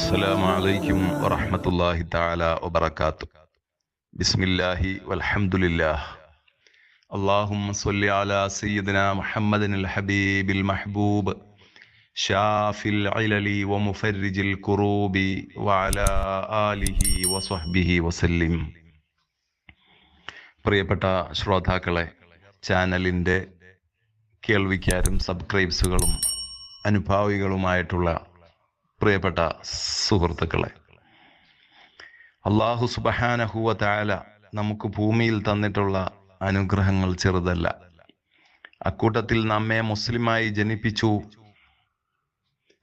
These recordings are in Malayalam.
السلام عليكم ورحمة الله تعالى وبركاته بسم الله والحمد لله اللهم صل على سيدنا محمد الحبيب المحبوب شافي العلل ومفرج الكروب وعلى آله وصحبه وسلم പ്രിയപ്പെട്ട ശ്രോതാക്കളെ ചാനലിൻ്റെ കേൾവിക്കാരും സബ്സ്ക്രൈബ്സുകളും അനുഭാവികളുമായിട്ടുള്ള പ്രിയപ്പെട്ട സുഹൃത്തുക്കളെ അള്ളാഹു സുബഹാനഹുവ താല നമുക്ക് ഭൂമിയിൽ തന്നിട്ടുള്ള അനുഗ്രഹങ്ങൾ ചെറുതല്ല. അക്കൂട്ടത്തിൽ നമ്മെ മുസ്ലിമായി ജനിപ്പിച്ചു.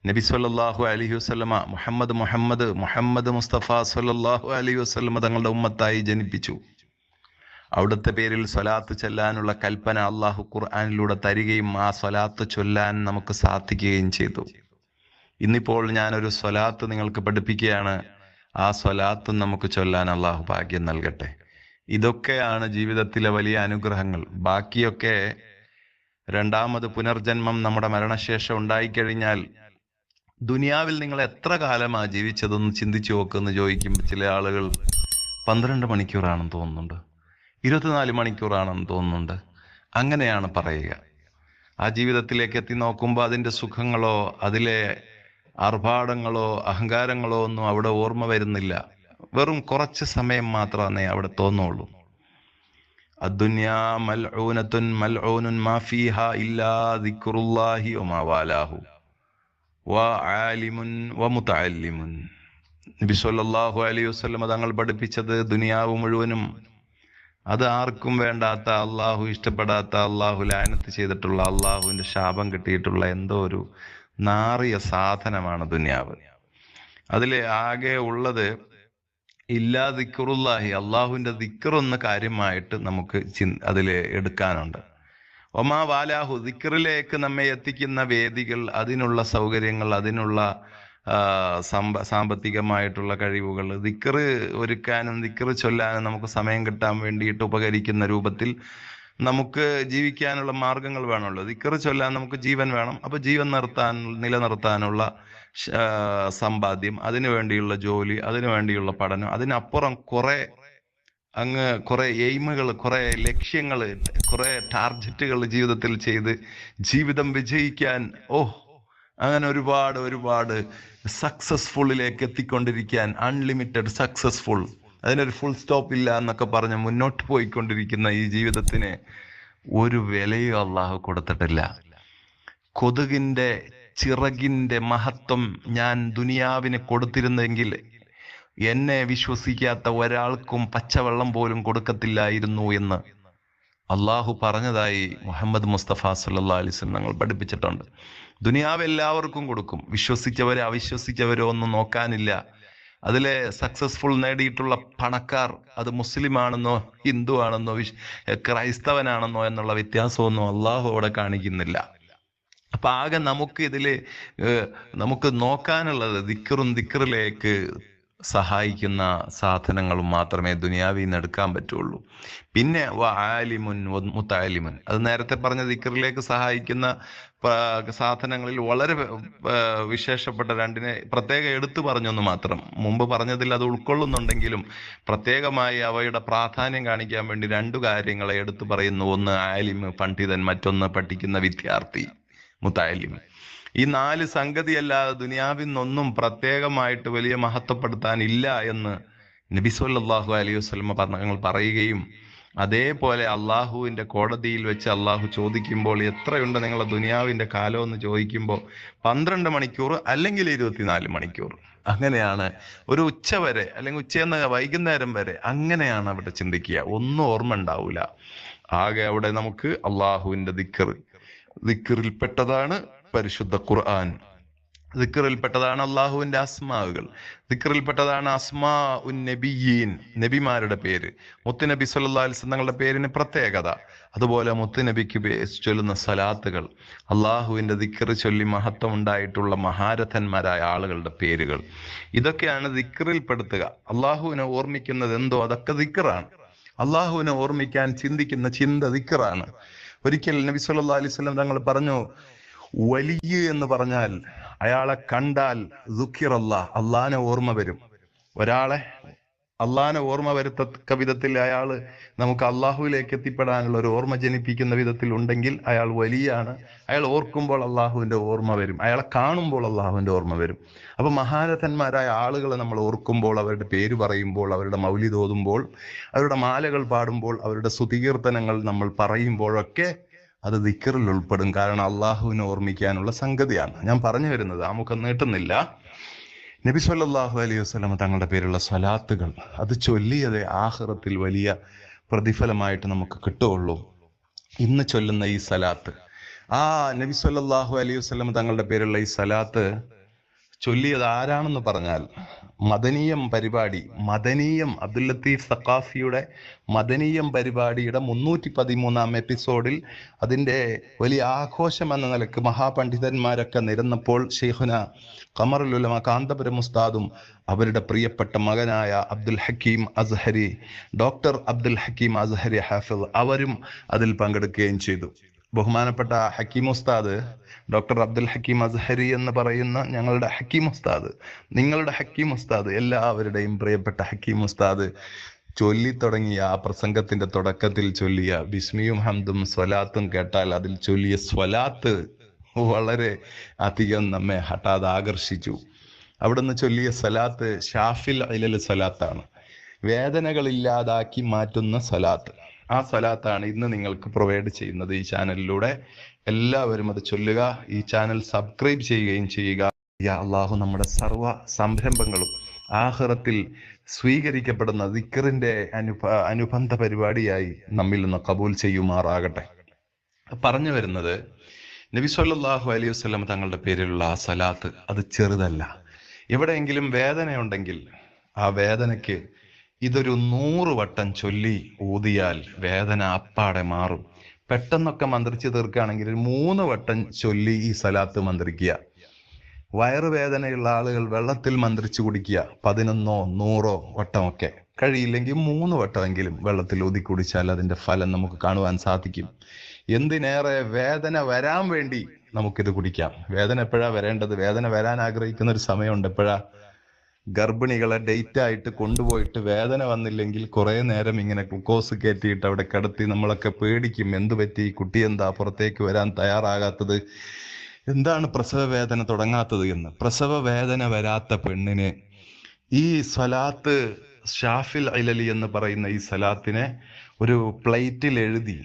നബി സല്ലാഹു അലൈഹി വസല്ലമ മുഹമ്മദ് മുഹമ്മദ് മുഹമ്മദ് മുസ്തഫ സല്ലാഹു അലൈഹി വസ്ലമ തങ്ങളുടെ ഉമ്മത്തായി ജനിപ്പിച്ചു. അവിടുത്തെ പേരിൽ സ്വലാത്ത് ചൊല്ലാനുള്ള കൽപ്പന അള്ളാഹു ഖുർആാനിലൂടെ തരികയും ആ സ്വലാത്ത് ചൊല്ലാൻ നമുക്ക് സാധിക്കുകയും ചെയ്തു. ഇന്നിപ്പോൾ ഞാനൊരു സ്വലാത്ത് നിങ്ങൾക്ക് പഠിപ്പിക്കുകയാണ്. ആ സ്വലാത്തും നമുക്ക് ചൊല്ലാൻ അള്ളാഹു ഭാഗ്യം നൽകട്ടെ. ഇതൊക്കെയാണ് ജീവിതത്തിലെ വലിയ അനുഗ്രഹങ്ങൾ. ബാക്കിയൊക്കെ രണ്ടാമത് പുനർജന്മം നമ്മുടെ മരണശേഷം ഉണ്ടായിക്കഴിഞ്ഞാൽ ദുനിയാവിൽ നിങ്ങൾ എത്ര കാലമാ ജീവിച്ചതെന്ന് ചിന്തിച്ചു നോക്കുമെന്ന് ചോദിക്കുമ്പോൾ ചില ആളുകൾ പന്ത്രണ്ട് മണിക്കൂറാണെന്ന് തോന്നുന്നുണ്ട്. ഇരുപത്തിനാല് മണിക്കൂറാണെന്ന് തോന്നുന്നുണ്ട്. അങ്ങനെയാണ് പറയുക. ആ ജീവിതത്തിലേക്ക് എത്തി നോക്കുമ്പോൾ അതിന്റെ സുഖങ്ങളോ അതിലെ ആർഭാടങ്ങളോ അഹങ്കാരങ്ങളോ ഒന്നും അവിടെ ഓർമ്മ വരുന്നില്ല. വെറും കുറച്ച് സമയം മാത്രമേ അവിടെ തോന്നുള്ളൂ. നബി സല്ലല്ലാഹു അലൈഹി വസല്ലം തങ്ങൾ പഠിപ്പിച്ചത് ദുനിയാവ് മുഴുവനും. അത് ആർക്കും വേണ്ടാത്ത അള്ളാഹു ഇഷ്ടപ്പെടാത്ത അള്ളാഹു ലാനത്ത് ചെയ്തിട്ടുള്ള അള്ളാഹുവിന്റെ ശാപം കിട്ടിയിട്ടുള്ള എന്തോ ഒരു നാറിയ സാധനമാണ് ദുനിയാവ്. അതിൽ ആകെ ഉള്ളത് ഇല്ലാ ദിക്കറുല്ലാഹി അള്ളാഹുവിന്റെ ദിക്കറൊന്ന് കാര്യമായിട്ട് നമുക്ക് ചി അതിൽ എടുക്കാനുണ്ട്. ഒമാ വാലാഹു ദിക്കറിലേക്ക് നമ്മെ എത്തിക്കുന്ന വേദികൾ അതിനുള്ള സൗകര്യങ്ങൾ അതിനുള്ള സമ്പ സാമ്പത്തികമായിട്ടുള്ള കഴിവുകൾ ദിക്കറ് ഒരുക്കാനും ദിക്കറ് ചൊല്ലാനും നമുക്ക് സമയം കിട്ടാൻ വേണ്ടിയിട്ട് ഉപകരിക്കുന്ന രൂപത്തിൽ നമുക്ക് ജീവിക്കാനുള്ള മാർഗങ്ങൾ വേണമല്ലോ ദിക്കറ് ചൊല്ലാൻ നമുക്ക് ജീവൻ വേണം. അപ്പൊ ജീവൻ നിർത്താൻ നിലനിർത്താനുള്ള സമ്പാദ്യം അതിനു വേണ്ടിയുള്ള ജോലി അതിനു വേണ്ടിയുള്ള പഠനം അതിനപ്പുറം കുറെ അങ്ങ് കുറെ എയിമുകൾ കുറെ ലക്ഷ്യങ്ങൾ കുറെ ടാർജറ്റുകൾ ജീവിതത്തിൽ ചെയ്ത് ജീവിതം വിജയിക്കാൻ ഓ അങ്ങനെ ഒരുപാട് ഒരുപാട് സക്സസ്ഫുള്ളിലേക്ക് എത്തിക്കൊണ്ടിരിക്കാൻ അൺലിമിറ്റഡ് സക്സസ്ഫുൾ അതിനൊരു ഫുൾ സ്റ്റോപ്പ് ഇല്ല എന്നൊക്കെ പറഞ്ഞ് മുന്നോട്ട് പോയിക്കൊണ്ടിരിക്കുന്ന ഈ ജീവിതത്തിന് ഒരു വിലയും അള്ളാഹു കൊടുത്തിട്ടില്ല. കൊതുകിന്റെ ചിറകിന്റെ മഹത്വം ഞാൻ ദുനിയാവിന് കൊടുത്തിരുന്നെങ്കിൽ എന്നെ വിശ്വസിക്കാത്ത ഒരാൾക്കും പച്ചവെള്ളം പോലും കൊടുക്കത്തില്ലായിരുന്നു എന്ന് അള്ളാഹു പറഞ്ഞതായി മുഹമ്മദ് മുസ്തഫ സല്ലാ അലിസ്ലം ഞങ്ങൾ പഠിപ്പിച്ചിട്ടുണ്ട്. ദുനിയാവ് എല്ലാവർക്കും കൊടുക്കും. വിശ്വസിച്ചവരെ അവിശ്വസിച്ചവരോ ഒന്നും നോക്കാനില്ല. അതിലെ സക്സസ്ഫുൾ നേടിയിട്ടുള്ള പണക്കാർ അത് മുസ്ലിം ആണെന്നോ ഹിന്ദു ആണെന്നോ ക്രൈസ്തവനാണെന്നോ എന്നുള്ള വ്യത്യാസമൊന്നും അള്ളാഹു അവിടെ കാണിക്കുന്നില്ല. അപ്പൊ ആകെ നമുക്ക് ഇതിൽ നമുക്ക് നോക്കാനുള്ളത് ദിക്കറും ദിക്കറിലേക്ക് സഹായിക്കുന്ന സാധനങ്ങളും മാത്രമേ ദുനിയാവിൽ നിന്ന് എടുക്കാൻ പറ്റുള്ളൂ. പിന്നെ ആലിമുൻ മുത്താലിമുൻ. അത് നേരത്തെ പറഞ്ഞ ദിക്കറിലേക്ക് സഹായിക്കുന്ന സാധനങ്ങളിൽ വളരെ വിശേഷപ്പെട്ട രണ്ടിനെ പ്രത്യേകം എടുത്തു പറഞ്ഞൊന്ന് മാത്രം. മുമ്പ് പറഞ്ഞതിൽ അത് ഉൾക്കൊള്ളുന്നുണ്ടെങ്കിലും പ്രത്യേകമായി അവയുടെ പ്രാധാന്യം കാണിക്കാൻ വേണ്ടി രണ്ടു കാര്യങ്ങളെ എടുത്തു പറയുന്നു. ഒന്ന് ആലിമ് പണ്ഡിതൻ മറ്റൊന്ന് പഠിക്കുന്ന വിദ്യാർത്ഥി മുത്താലിം ഈ നാല് സംഗതിയല്ലാതെ ദുനിയാവിൽ നിന്നൊന്നും പ്രത്യേകമായിട്ട് വലിയ മഹത്വപ്പെടുത്താൻ ഇല്ല എന്ന് നബി സല്ലാഹു അലൈഹി വസ്ലമ ഞങ്ങൾ പറയുകയും അതേപോലെ അള്ളാഹുവിന്റെ കോടതിയിൽ വെച്ച് അള്ളാഹു ചോദിക്കുമ്പോൾ എത്രയുണ്ട് നിങ്ങളുടെ ദുനിയാവിന്റെ കാലം എന്ന് ചോദിക്കുമ്പോൾ പന്ത്രണ്ട് മണിക്കൂർ അല്ലെങ്കിൽ ഇരുപത്തിനാല് മണിക്കൂർ. അങ്ങനെയാണ് ഒരു ഉച്ച വരെ അല്ലെങ്കിൽ ഉച്ചയെന്ന വൈകുന്നേരം വരെ അങ്ങനെയാണ് അവിടെ ചിന്തിക്കുക. ഒന്നും ഓർമ്മ ഉണ്ടാവൂല. ആകെ അവിടെ നമുക്ക് അള്ളാഹുവിന്റെ ദിക്കർ ദിക്കറിൽപ്പെട്ടതാണ്. പരിശുദ്ധ ഖുർആൻ. ദിക്കറിൽപ്പെട്ടതാണ് അള്ളാഹുവിന്റെ അസ്മാവുകൾ. ദിക്കറിൽപ്പെട്ടതാണ് അസ്മാ ഉൻ നബിയീൻ നബിമാരുടെ പേര്. മുത്തുനബി സല്ലാ അലിസ് തങ്ങളുടെ പേരിന് പ്രത്യേകത. അതുപോലെ മുത്തുനബിക്ക് ചൊല്ലുന്ന സലാത്തുകൾ. അള്ളാഹുവിന്റെ ദിക്കറ് ചൊല്ലി മഹത്വം ഉണ്ടായിട്ടുള്ള മഹാരഥന്മാരായ ആളുകളുടെ പേരുകൾ. ഇതൊക്കെയാണ് ദിക്കറിൽപ്പെടുത്തുക അള്ളാഹുവിനെ ഓർമ്മിക്കുന്നത് എന്തോ? അതൊക്കെ ദിക്കറാണ് അള്ളാഹുവിനെ ഓർമ്മിക്കാൻ ചിന്തിക്കുന്ന ചിന്ത ദിക്കറാണ് ഒരിക്കൽ നബി സല്ലാ അലൈഹി തങ്ങൾ പറഞ്ഞു വലിയ എന്ന് പറഞ്ഞാൽ അയാളെ കണ്ടാൽ ദുഃഖിറല്ല അള്ളാനെ ഓർമ്മ വരും. ഒരാളെ അള്ളാനെ ഓർമ്മ വരുത്തക്ക വിധത്തിൽ അയാൾ നമുക്ക് അള്ളാഹുവിലേക്ക് എത്തിപ്പെടാനുള്ള ഒരു ഓർമ്മ ജനിപ്പിക്കുന്ന വിധത്തിൽ ഉണ്ടെങ്കിൽ അയാൾ വലിയാണ്. അയാൾ ഓർക്കുമ്പോൾ അള്ളാഹുവിന്റെ ഓർമ്മ വരും. അയാളെ കാണുമ്പോൾ അള്ളാഹുവിന്റെ ഓർമ്മ വരും. അപ്പൊ മഹാരഥന്മാരായ ആളുകളെ നമ്മൾ ഓർക്കുമ്പോൾ അവരുടെ പേര് പറയുമ്പോൾ അവരുടെ മൗലി തോതുമ്പോൾ അവരുടെ മാലകൾ പാടുമ്പോൾ അവരുടെ സുതീർത്തനങ്ങൾ നമ്മൾ പറയുമ്പോഴൊക്കെ അത് ദിക്കറിൽ ഉൾപ്പെടും. കാരണം അള്ളാഹുവിനെ ഓർമ്മിക്കാനുള്ള സംഗതിയാണ്. ഞാൻ പറഞ്ഞു വരുന്നത് നമുക്ക് നീട്ടുന്നില്ല. നബി സല്ലാഹു അലൈഹി വസല്ലം തങ്ങളുടെ പേരുള്ള സ്വലാത്തുകൾ അത് ചൊല്ലിയത് ആഹ്റത്തിൽ വലിയ പ്രതിഫലമായിട്ട് നമുക്ക് കിട്ടുകയുള്ളൂ. ഇന്ന് ചൊല്ലുന്ന ഈ സലാത്ത് ആ നബി സല്ലാഹു അലൈഹി വസല്ലം തങ്ങളുടെ പേരുള്ള ഈ സലാത്ത് ചൊല്ലിയത് ആരാണെന്ന് പറഞ്ഞാൽ മദനീയം പരിപാടി മദനീയം അബ്ദുൽ ലത്തീഫ് സഖാഫിയുടെ മദനീയം പരിപാടിയുടെ മുന്നൂറ്റി പതിമൂന്നാം എപ്പിസോഡിൽ അതിന്റെ വലിയ ആഘോഷം എന്ന നിലയ്ക്ക് മഹാപണ്ഡിതന്മാരൊക്കെ നിരന്നപ്പോൾ ഷെയ്ഖുന കമറുലുലമ കാന്തപുരം ഉസ്താദും അവരുടെ പ്രിയപ്പെട്ട മകനായ അബ്ദുൽ ഹക്കീം അസ്ഹരി ഡോക്ടർ അബ്ദുൽ ഹക്കീം അസ്ഹരി ഹാഫിദ് അവരും അതിൽ പങ്കെടുക്കുകയും ചെയ്തു. ബഹുമാനപ്പെട്ട ഹക്കീം ഉസ്താദ് ഡോക്ടർ അബ്ദുൽ ഹക്കീം അസ്ഹരി എന്ന് പറയുന്ന ഞങ്ങളുടെ ഹക്കീം ഉസ്താദ്. നിങ്ങളുടെ ഹക്കീം ഉസ്താദ് എല്ലാവരുടെയും പ്രിയപ്പെട്ട ഹക്കീം ഉസ്താദ്. ചൊല്ലി തുടങ്ങിയ ആ പ്രസംഗത്തിന്റെ തുടക്കത്തിൽ ചൊല്ലിയ ബിസ്മിയും ഹംദും സ്വലാത്തും കേട്ടാൽ അതിൽ ചൊല്ലിയ സ്വലാത്ത് വളരെ അധികം നമ്മെ ഹഠാത് ആകർഷിച്ചു. അവിടുന്ന് ചൊല്ലിയ സ്വലാത്ത് ഷാഫിൽ അലൽ സ്വലാത്താണ്. വേദനകളില്ലാതാക്കി മാറ്റുന്ന സ്വലാത്ത്. ആ സ്വലാത്താണ് ഇന്ന് നിങ്ങൾക്ക് പ്രൊവൈഡ് ചെയ്യുന്നത് ഈ ചാനലിലൂടെ എല്ലാവരും അത് ചൊല്ലുക ഈ ചാനൽ സബ്സ്ക്രൈബ് ചെയ്യുകയും ചെയ്യുക. യാ അള്ളാഹു നമ്മുടെ സർവ സംരംഭങ്ങളും ആഹ്റത്തിൽ സ്വീകരിക്കപ്പെടുന്ന ദിക്കറിന്റെ അനുഭ അനുബന്ധ പരിപാടിയായി നമ്മിൽ നിന്ന് കബൂൽ ചെയ്യുമാറാകട്ടെ. പറഞ്ഞു വരുന്നത് നബി സല്ലാഹു അലൈഹി വസല്ലം തങ്ങളുടെ പേരിലുള്ള ആ സലാത്ത് അത് ചെറുതല്ല. എവിടെയെങ്കിലും വേദനയുണ്ടെങ്കിൽ ആ വേദനയ്ക്ക് ഇതൊരു നൂറ് വട്ടം ചൊല്ലി ഊതിയാൽ വേദന അപ്പാടെ മാറും. പെട്ടെന്നൊക്കെ മന്ത്രിച്ച് തീർക്കുകയാണെങ്കിൽ മൂന്ന് വട്ടം ചൊല്ലി ഈ സലാത്ത് മന്ത്രിക്കുക. വയറുവേദനയുള്ള ആളുകൾ വെള്ളത്തിൽ മന്ത്രിച്ചു കുടിക്കുക. പതിനൊന്നോ നൂറോ വട്ടമൊക്കെ. കഴിയില്ലെങ്കിൽ മൂന്ന് വട്ടമെങ്കിലും വെള്ളത്തിൽ ഊതി കുടിച്ചാൽ അതിന്റെ ഫലം നമുക്ക് കാണുവാൻ സാധിക്കും. എന്തിനേറെ വേദന വരാൻ വേണ്ടി നമുക്കിത് കുടിക്കാം. വേദന എപ്പോഴാ വരേണ്ടത്? വേദന വരാൻ ആഗ്രഹിക്കുന്ന ഒരു സമയമുണ്ട് എപ്പോഴാ? ഗർഭിണികളെ ഡേറ്റ് ആയിട്ട് കൊണ്ടുപോയിട്ട് വേദന വന്നില്ലെങ്കിൽ കുറെ നേരം ഇങ്ങനെ ഗ്ലൂക്കോസ് കയറ്റിയിട്ട് അവിടെ കിടത്തി നമ്മളൊക്കെ പേടിക്കും എന്ത് പറ്റി? കുട്ടി എന്താ? പുറത്തേക്ക് വരാൻ തയ്യാറാകാത്തത്? എന്താണ് പ്രസവ വേദന തുടങ്ങാത്തത്? എന്ന്. പ്രസവ വേദന വരാത്ത പെണ്ണിന് ഈ സ്വലാത്ത് ഷാഫിൽ അലലി എന്ന് പറയുന്ന ഈ സലാത്തിനെ ഒരു പ്ലേറ്റിൽ എഴുതി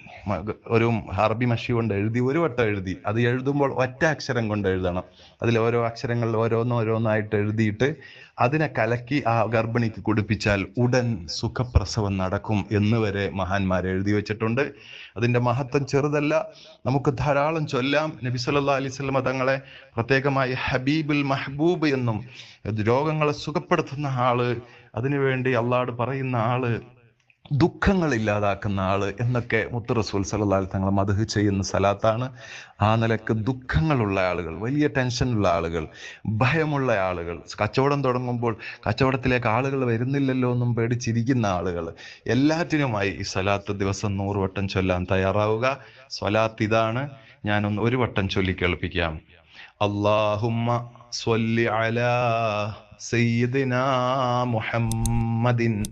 ഒരു അറബി മഷി കൊണ്ട് എഴുതി ഒരു വട്ടം എഴുതി. അത് എഴുതുമ്പോൾ ഒറ്റ അക്ഷരം കൊണ്ട് എഴുതണം. അതിൽ ഓരോ അക്ഷരങ്ങൾ ഓരോന്നോ ഓരോന്നായിട്ട് എഴുതിയിട്ട് അതിനെ കലക്കി ആ ഗർഭിണിക്ക് കുടിപ്പിച്ചാൽ ഉടൻ സുഖപ്രസവം നടക്കും എന്ന് വരെ മഹാന്മാർ എഴുതി വെച്ചിട്ടുണ്ട്. അതിന്റെ മഹത്വം ചെറുതല്ല നമുക്ക് ധാരാളം ചൊല്ലാം. നബി സല്ലാ അലൈഹി വസല്ലമ തങ്ങളെ പ്രത്യേകമായി ഹബീബുൽ മഹബൂബ് എന്നും രോഗങ്ങളെ സുഖപ്പെടുത്തുന്ന ആൾ അതിനുവേണ്ടി അള്ളാട് പറയുന്ന ആൾ ദുഃഖങ്ങൾ ഇല്ലാതാക്കുന്ന ആൾ എന്നൊക്കെ മുത്ത് റസൂൽ സല്ലല്ലാഹു തങ്ങൾ മധു ചെയ്യുന്ന സ്ഥലത്താണ് ആ നിലയ്ക്ക് ദുഃഖങ്ങളുള്ള ആളുകൾ വലിയ ടെൻഷനുള്ള ആളുകൾ ഭയമുള്ള ആളുകൾ കച്ചവടം തുടങ്ങുമ്പോൾ കച്ചവടത്തിലേക്ക് ആളുകൾ വരുന്നില്ലല്ലോ എന്നും പേടിച്ചിരിക്കുന്ന ആളുകൾ എല്ലാറ്റിനുമായി ഈ സലാത്ത് ദിവസം നൂറ് വട്ടം ചൊല്ലാൻ തയ്യാറാവുക. സ്വലാത്ത് ഇതാണ്. ഞാനൊന്ന് ഒരു വട്ടം ചൊല്ലി കേൾപ്പിക്കാം. അള്ളാഹുമ്മ സ്വല്ലി അലാ സയ്യിദിനാ മുഹമ്മദിൻ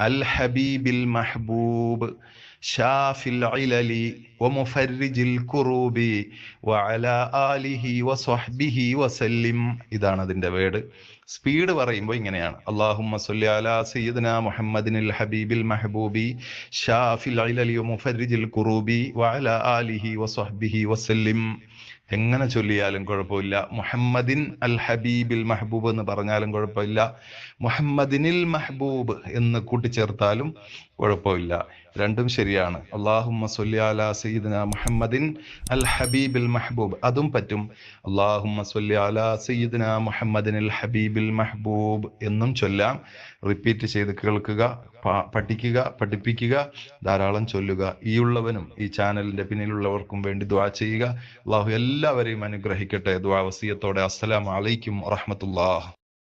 الحبيب المحبوب شاف العلل ومفرج الكروب وعلى آله وصحبه وسلم ഇതാണ് അതിന്റെ വേർഡ് സ്പീഡ് പറയുമ്പോൾ ഇങ്ങനെയാണ് അള്ളാഹുമ്മ സല്ലി അലാ സയ്യിദന മുഹമ്മദിനിൽ ഹബീബിൽ മഹബൂബി ഷാഫിൽ ഇലലി മുഫരിജിൽ കുറൂബി വഅല ആലിഹി വസ്വഹ്ബിഹി വസല്ലിം എങ്ങനെ ചൊല്ലിയാലും കുഴപ്പമില്ല. മുഹമ്മദിൻ അൽ ഹബീബിൽ മഹബൂബ് എന്ന് പറഞ്ഞാലും കുഴപ്പമില്ല. മുഹമ്മദിനിൽ മഹബൂബ് എന്ന് കൂട്ടിച്ചേർത്താലും കുഴപ്പമില്ല. രണ്ടും ശരിയാണ്. അള്ളാഹുമ്മ സല്ലി അലാ സയ്യിദന മുഹമ്മദിൻ അൽ ഹബീബിൽ മെഹബൂബ്. അതും പറ്റും. അള്ളാഹുമ്മ സല്ലി അലാ സയ്യിദന മുഹമ്മദിൻ അൽ ഹബീബിൽ മെഹബൂബ് എന്നും ചൊല്ലാം. റിപ്പീറ്റ് ചെയ്ത് കേൾക്കുക പഠിക്കുക പഠിപ്പിക്കുക ധാരാളം ചൊല്ലുക. ഈ ഉള്ളവനും ഈ ചാനലിന്റെ പിന്നിലുള്ളവർക്കും വേണ്ടി ദ്വാ ചെയ്യുക. അള്ളാഹു എല്ലാവരെയും അനുഗ്രഹിക്കട്ടെ. ദ്വാ വസീയത്തോടെ. അസ്സലാം അലൈക്കും വറഹ്മത്തുള്ളാഹ്.